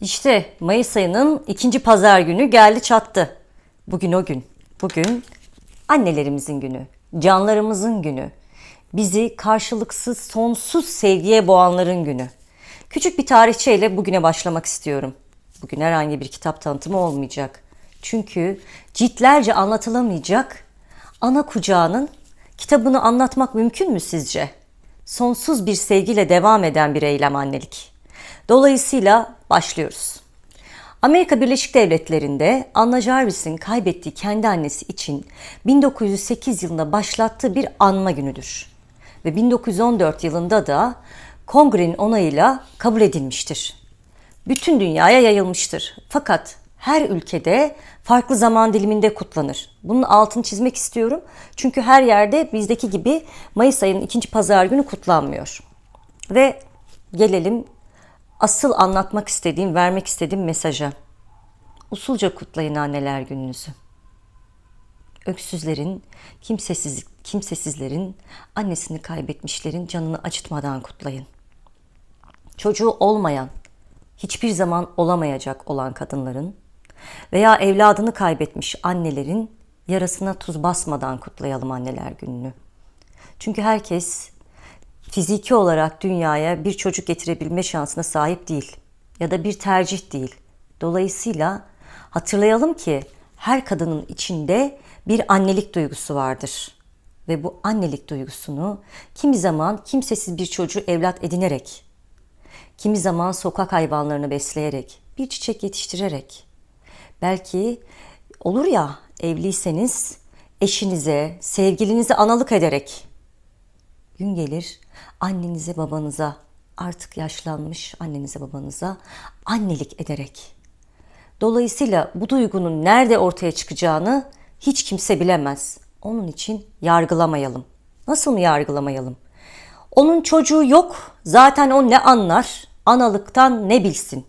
İşte Mayıs ayının ikinci pazar günü geldi çattı. Bugün o gün. Bugün annelerimizin günü, canlarımızın günü. Bizi karşılıksız sonsuz sevgiye boğanların günü. Küçük bir tarihçeyle bugüne başlamak istiyorum. Bugün herhangi bir kitap tanıtımı olmayacak. Çünkü ciltlerce anlatılamayacak ana kucağının kitabını anlatmak mümkün mü sizce? Sonsuz bir sevgiyle devam eden bir eylem annelik. Dolayısıyla başlıyoruz. Amerika Birleşik Devletleri'nde Anna Jarvis'in kaybettiği kendi annesi için 1908 yılında başlattığı bir anma günüdür. Ve 1914 yılında da kongrenin onayıyla kabul edilmiştir. Bütün dünyaya yayılmıştır. Fakat her ülkede farklı zaman diliminde kutlanır. Bunun altını çizmek istiyorum. Çünkü her yerde bizdeki gibi Mayıs ayının ikinci pazar günü kutlanmıyor. Ve gelelim asıl anlatmak istediğim, vermek istediğim mesaja. Usulca kutlayın anneler gününüzü. Öksüzlerin, kimsesiz, kimsesizlerin, annesini kaybetmişlerin canını acıtmadan kutlayın. Çocuğu olmayan, hiçbir zaman olamayacak olan kadınların veya evladını kaybetmiş annelerin yarasına tuz basmadan kutlayalım anneler gününü. Çünkü herkes fiziki olarak dünyaya bir çocuk getirebilme şansına sahip değil ya da bir tercih değil. Dolayısıyla hatırlayalım ki her kadının içinde bir annelik duygusu vardır. Ve bu annelik duygusunu kimi zaman kimsesiz bir çocuğu evlat edinerek, kimi zaman sokak hayvanlarını besleyerek, bir çiçek yetiştirerek, belki olur ya evliyseniz eşinize, sevgilinize analık ederek gün gelir annenize babanıza artık yaşlanmış annenize babanıza annelik ederek. Dolayısıyla bu duygunun nerede ortaya çıkacağını hiç kimse bilemez. Onun için yargılamayalım. Nasıl mı yargılamayalım? Onun çocuğu yok. Zaten o ne anlar? Analıktan ne bilsin?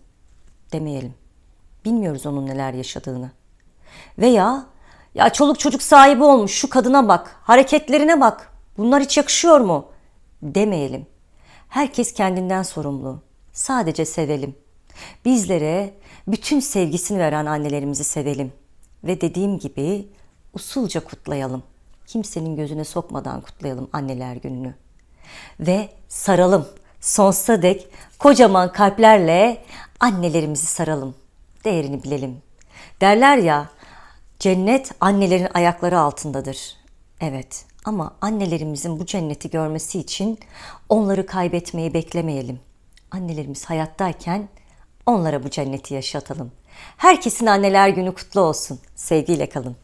Demeyelim. Bilmiyoruz onun neler yaşadığını. Veya ya çoluk çocuk sahibi olmuş şu kadına bak, hareketlerine bak. Bunlar hiç yakışıyor mu? Demeyelim. Herkes kendinden sorumlu. Sadece sevelim. Bizlere bütün sevgisini veren annelerimizi sevelim. Ve dediğim gibi usulca kutlayalım. Kimsenin gözüne sokmadan kutlayalım anneler gününü. Ve saralım. Sonsuza dek kocaman kalplerle annelerimizi saralım. Değerini bilelim. Derler ya cennet annelerin ayakları altındadır. Evet ama annelerimizin bu cenneti görmesi için onları kaybetmeyi beklemeyelim. Annelerimiz hayattayken onlara bu cenneti yaşatalım. Herkesin anneler günü kutlu olsun. Sevgiyle kalın.